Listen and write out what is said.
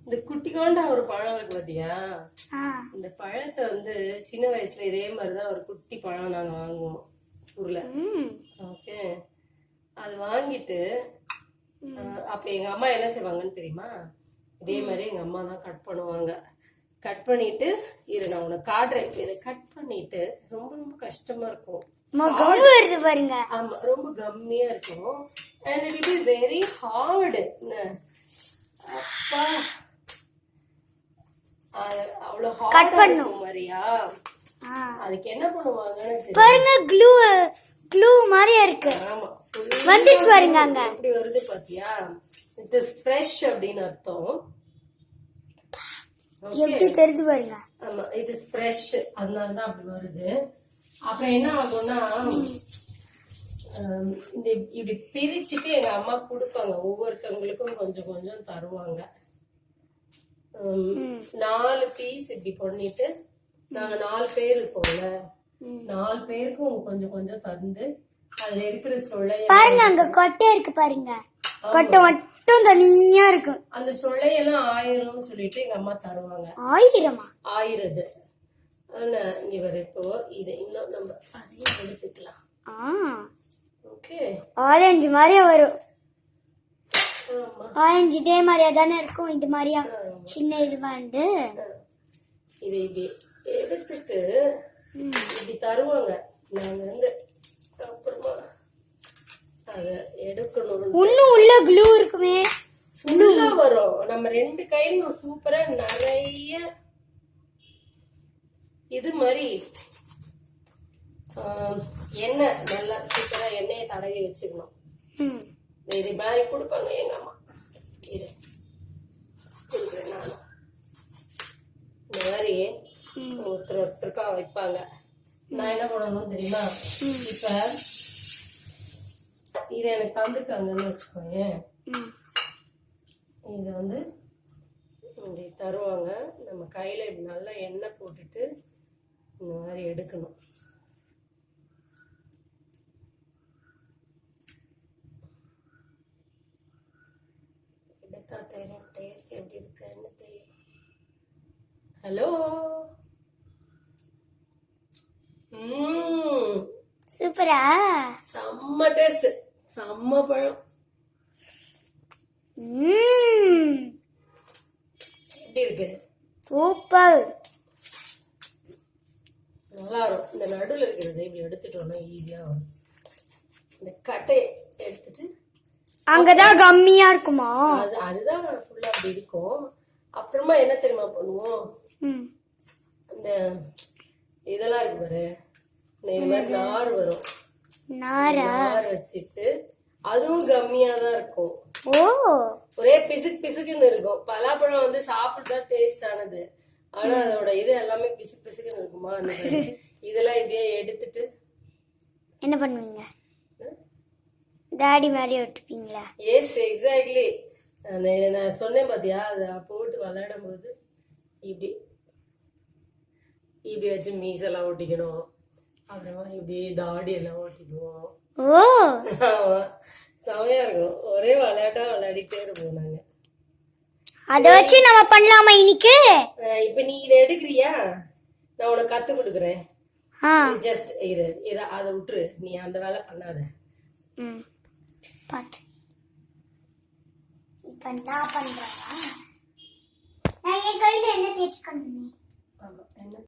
இந்த குட்டிக்கோண்டா ஒரு பழம் இருக்கு பாத்தியா? இந்த பழத்தை வந்து சின்ன வயசுல இதே மாதிரிதான் ஒரு குட்டி பழம் நாங்க வாங்குவோம் ஊர்ல. ஓகே. அது வாங்கிட்டு அப்ப எங்க அம்மா என்ன செய்வாங்கன்னு தெரியுமா? இதே மாதிரி எங்க அம்மா தான் கட் பண்ணுவாங்க. கட் பண்ணிட்டு இரு நான் உனக்கு காட்டுறேன். இதை கட் பண்ணிட்டு ரொம்ப ரொம்ப கஷ்டமா இருக்கும். அம்மா கம்பு வருது பாருங்க. ஆமா ரொம்ப கம்மியா இருக்கும். And it is very hard அப்பா. அவ்வளவு ஹார்டா இருக்கும் மாதிரியா? அதுக்கு என்ன பாருங்க க்ளூ க்ளூ மாதிரியா இருக்கு. ஆமா வந்துச்சு பாருங்க அங்க. எப்படி வருது பாத்தியா? இட் இஸ் ஃப்ரெஷ் அப்படின்னு அர்த்தம். எப்படி தெரிஞ்சு பாருங்க. ஆமா இட் இஸ் ஃப்ரெஷ் அதனால தான் அப்படி வருது. அப்புறம் என்ன ஆகும்னா இந்த இப்படி பிரிச்சுட்டு எங்க அம்மா கொடுப்பாங்க. ஒவ்வொருத்தவங்களுக்கும் கொஞ்சம் கொஞ்சம் தருவாங்க. நாலு பீஸ் இப்படி பண்ணிட்டு நாங்க நாலு பேர் இருக்கோம்ல. நாலு பேருக்கும் கொஞ்சம் கொஞ்சம் தந்து அதுல இருக்கிற சொல்லைய பாருங்க அங்க கொட்டை இருக்கு பாருங்க. கொட்டை மட்டும் தனியா இருக்கும் அந்த சொல்லையெல்லாம் ஆயிரம்னு சொல்லிட்டு எங்க அம்மா தருவாங்க. ஆயிரமா? ஆயிரது. ஆனா இங்க வர இப்போ இதை இன்னும் நம்ம அதையும் எடுத்துக்கலாம். ஆ. ஓகே. ஆரஞ்சு மாதிரியா வரும். ஆரஞ்சு இதே மாதிரியா தானே இருக்கும் இது மாதிரியா? சின்ன இது வந்து. இதை இப்படி எடுத்துட்டு இப்படி தருவாங்க நாங்க வந்து அப்புறமா அத எடுக்கணும் இன்னும் உள்ள க்ளூ இருக்குமே ஃபுல்லா வரும். நம்ம ரெண்டு கையிலும் சூப்பரா நிறைய இது மாதிரி எண்ணெய் நல்லா சூப்பரா எண்ணெயை தடவி வச்சுக்கணும் இது மாதிரி கொடுப்பாங்க எங்க அம்மா. இரு. கொடுக்குறேன் நானும் இந்த மாதிரி ஒருத்தர் ஒருத்தருக்கா வைப்பாங்க. நான் என்ன பண்ணணும் தெரியுமா? இப்ப இது எனக்கு தந்திருக்காங்கன்னு வச்சுக்கோங்க இதை வந்து இப்படி தருவாங்க. நம்ம கையில இப்படி நல்லா எண்ணெய் போட்டுட்டு இந்த மாதிரி எடுக்கணும். எடுத்தா தெரியும் டேஸ்ட் எப்படி இருக்குன்னு தெரியும். ஹலோ சூப்பரா? செம்ம டேஸ்ட் செம்ம பழம். எப்படி இருக்கு? சூப்பர். நல்லா இருக்கும் இந்த நடுவில் இருக்கிறத இப்படி எடுத்துட்டோம்னா ஈஸியா வரும். இந்த கட்டையை எடுத்துட்டு அங்கதான் கம்மியா இருக்குமா? அது அதுதான் ஃபுல்லா அப்படி இருக்கும். அப்புறமா என்ன தெரியுமா பண்ணுவோம்? இந்த இதெல்லாம் இருக்கு பாரு. இந்த மாதிரி நார் வரும். நார் வச்சுட்டு அதுவும் கம்மியா தான் இருக்கும். ஓ. ஒரே பிசுக்கு பிசுக்குன்னு இருக்கும். பலாப்பழம் வந்து சாப்பிட்டு டேஸ்ட் ஆனது. ஆனா அதோட இது எல்லாமே பிசுக்கு பிசுக்குன்னு இருக்குமா? அந்த. இதெல்லாம் இப்படியே எடுத்துட்டு. என்ன பண்ணுவீங்க? டாடி மாதிரி ஒட்டுப்பீங்களா? எஸ் எக்ஸாக்ட்லி நான் சொன்னேன் பாத்தியா? அதை போட்டு விளையாடும் போது இப்படி இப்படி வச்சு மீசெல்லாம் ஒட்டிக்கணும். அப்புறமா இப்படி தாடி எல்லாம் ஒட்டிக்குவோம். ஓ. செமையா இருக்கும். ஒரே விளையாட்டா விளையாடிட்டே இருப்போம் நாங்க. அத வச்சு நம்ம பண்ணலாமா இன்னைக்கு? இப்ப நீ இதை எடுக்கிறியா? நான் உனக்கு கத்து கொடுக்குறேன். ஜஸ்ட் இரு. இத அதை விட்டுரு. நீ அந்த வேலை பண்ணாத. ம். பார்த்து இப்ப நான் பண்றேன்? நான் என் கையில என்ன தேய்ச்சிக்கணும் ஆமா என்ன?